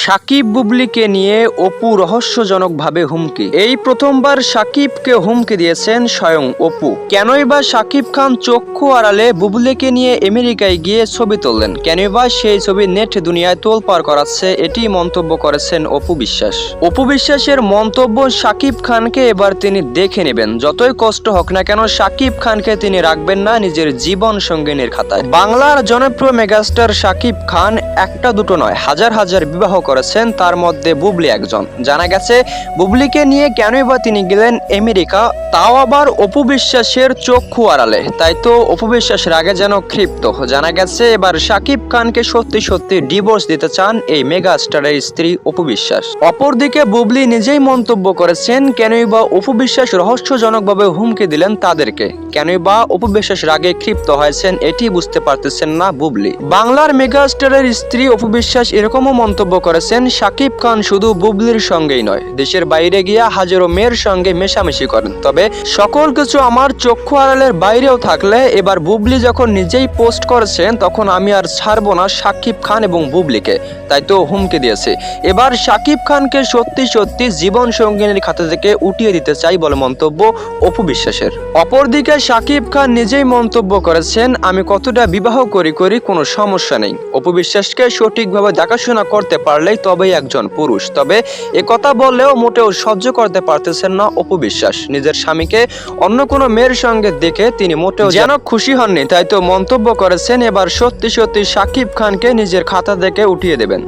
সাকিব বুবলিকে নিয়ে অপু রহস্যজনকভাবে হুমকি। এই প্রথমবার সাকিবকে হুমকি দিয়েছেন স্বয়ং অপু। কেনই বা সাকিব খান চক্ষু আড়ালে বুবলিকে নিয়ে আমেরিকায় গিয়ে ছবি তুললেন? কেনই বা সেই ছবি নেট দুনিয়ায় তোলপাড় করাচ্ছে, এটি মন্তব্য করেছেন অপু বিশ্বাস। অপু বিশ্বাসের মন্তব্য সাকিব খানকে এবার তিনি দেখে নেবেন। যতই কষ্ট হোক না কেন, সাকিব খানকে তিনি রাখবেন না নিজের জীবন সঙ্গিনীর খাতায়। বাংলার জনপ্রিয় মেগাস্টার সাকিব খান একটা দুটো নয়, হাজার হাজার বিবাহ করেছেন, তার মধ্যে বুবলি একজন। জানা গেছে, বুবলিকে নিয়ে কেনই বা তিনি গেলেন আমেরিকা, তাও আবার অপু বিশ্বাসের চক্ষু আড়ালে। তাই তো অপু বিশ্বাসের আগে যেন ক্ষিপ্ত। জানা গেছে, এবার সাকিব খানকে সত্যি সত্যি ডিভোর্স দিতে চান এই মেগা স্টারের স্ত্রী অপু বিশ্বাস অপরদিকে বুবলি নিজেই মন্তব্য করেছেন, কেনই বা অপু বিশ্বাস রহস্যজনকভাবে হুমকি দিলেন তাদেরকে। কেনই বা অপু বিশ্বাস রাগে ক্ষিপ্ত হয়েছেন, এটি বুঝতে পারতেছেন না বুবলি। বাংলার মেগা স্টারের স্ত্রী অপু বিশ্বাস এরকমও মন্তব্য করেছেন সাকিব খান শুধু বুবলির সঙ্গেই নয়, দেশের বাইরে গিয়ে হাজারো মেয়ের সঙ্গে মেশামেশি করেন। তবে সকল কিছু আমার চক্ষু আড়ালের বাইরেও থাকলে এবার বুবলি যখন নিজেই পোস্ট করেছেন, তখন আমি আর ছাড়বো না সাকিব খান এবং বুবলিকে। তাই তো হুমকি দিয়েছে। এবার সাকিব খানকে সত্যি সত্যি জীবন সঙ্গিনীর খাতা থেকে উঠিয়ে দিতে চাই বলে মন্তব্য অপু বিশ্বাসের। অপরদিকে সাকিব খান নিজেই মন্তব্য করেছেন, আমি কতটা বিবাহ করি করি কোনো সমস্যা নেই। অপু বিশ্বাসকে সঠিকভাবে দেখাশোনা করতে পারলেই তবেই একজন পুরুষ। তবে এ কথা বললেও মোটেও সহ্য করতে পারতেছেন না অপু বিশ্বাস। নিজের স্বামীকে অন্য কোনো মেয়ের সঙ্গে দেখে তিনি মোটেও যেন খুশি হননি তাই তো মন্তব্য করেছেন এবার সত্যি সত্যি সাকিব খানকে নিজের খাতা থেকে উঠিয়ে দেবেন।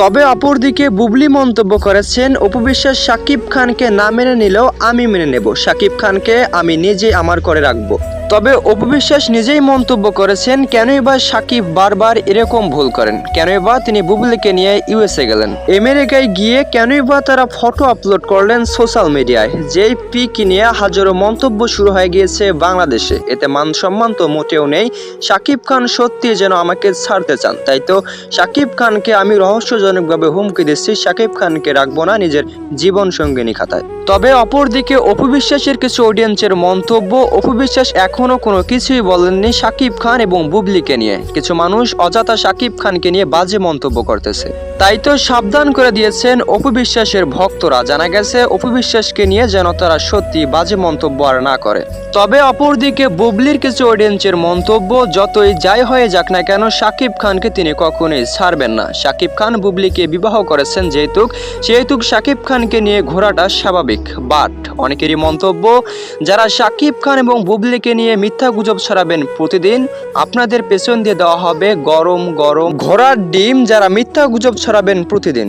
তবে অপরদিকে বুবলি মন্তব্য করেছেন অপবিশ্বাস সাকিব খানকে না মেনে নিলেও আমি মেনে নেব। সাকিব খানকে আমি নিজে আমার করে রাখব। তবে অপবিশ্বাস নিজেই মন্তব্য করেছেন, কেনই বা সাকিব বারবার এরকম ভুল করেন? কেনই বা তিনি বুবলিকে নিয়ে ইউএসএ গেলেন? আমেরিকায় গিয়ে কেনই বা তারা ফটো আপলোড করলেন সোশ্যাল মিডিয়ায়। যেই পিক নিয়ে হাজারো মন্তব্য শুরু হয়ে গিয়েছে বাংলাদেশে। এতে মান সম্মান তো মোটেও নেই। সাকিব খান সত্যি যেন আমাকে ছাড়তে চান। তাই তো সাকিব খানকে আমি রহস্যজনকভাবে হুমকি দিচ্ছি সাকিব খানকে রাখব না নিজের জীবন সঙ্গিনী খাতায়। তবে অপরদিকে অপু বিশ্বাসের কিছু অডিয়েন্সের মন্তব্য অপু বিশ্বাস এখনও কোনো কিছুই বলেননি সাকিব খান এবং বুবলিকে নিয়ে। কিছু মানুষ অযথা সাকিব খানকে নিয়ে বাজে মন্তব্য করতেছে। তাই তো সাবধান করে দিয়েছেন অপু বিশ্বাসের ভক্তরা। জানা গেছে অপু বিশ্বাসকে নিয়ে যেন তারা সত্যি বাজে মন্তব্য আর না করে। তবে অপরদিকে বুবলির কিছু অডিয়েন্সের মন্তব্য, যতই যাই হয়ে যাক না কেন, সাকিব খানকে তিনি কখনোই ছাড়বেন না। সাকিব খান বুবলিকে বিবাহ করেছেন যেহেতু সেহেতু শাকিব খানকে নিয়ে ঘোরাটা স্বাভাবিক। বাট অনেকেরই মন্তব্য, যারা শাকিব খান এবং বুবলিকে নিয়ে মিথ্যা গুজব ছড়াবেন প্রতিদিন, আপনাদের পেছন দিয়ে দেওয়া হবে গরম গরম ঘোড়ার ডিম, যারা মিথ্যা গুজব ছড়াবেন প্রতিদিন।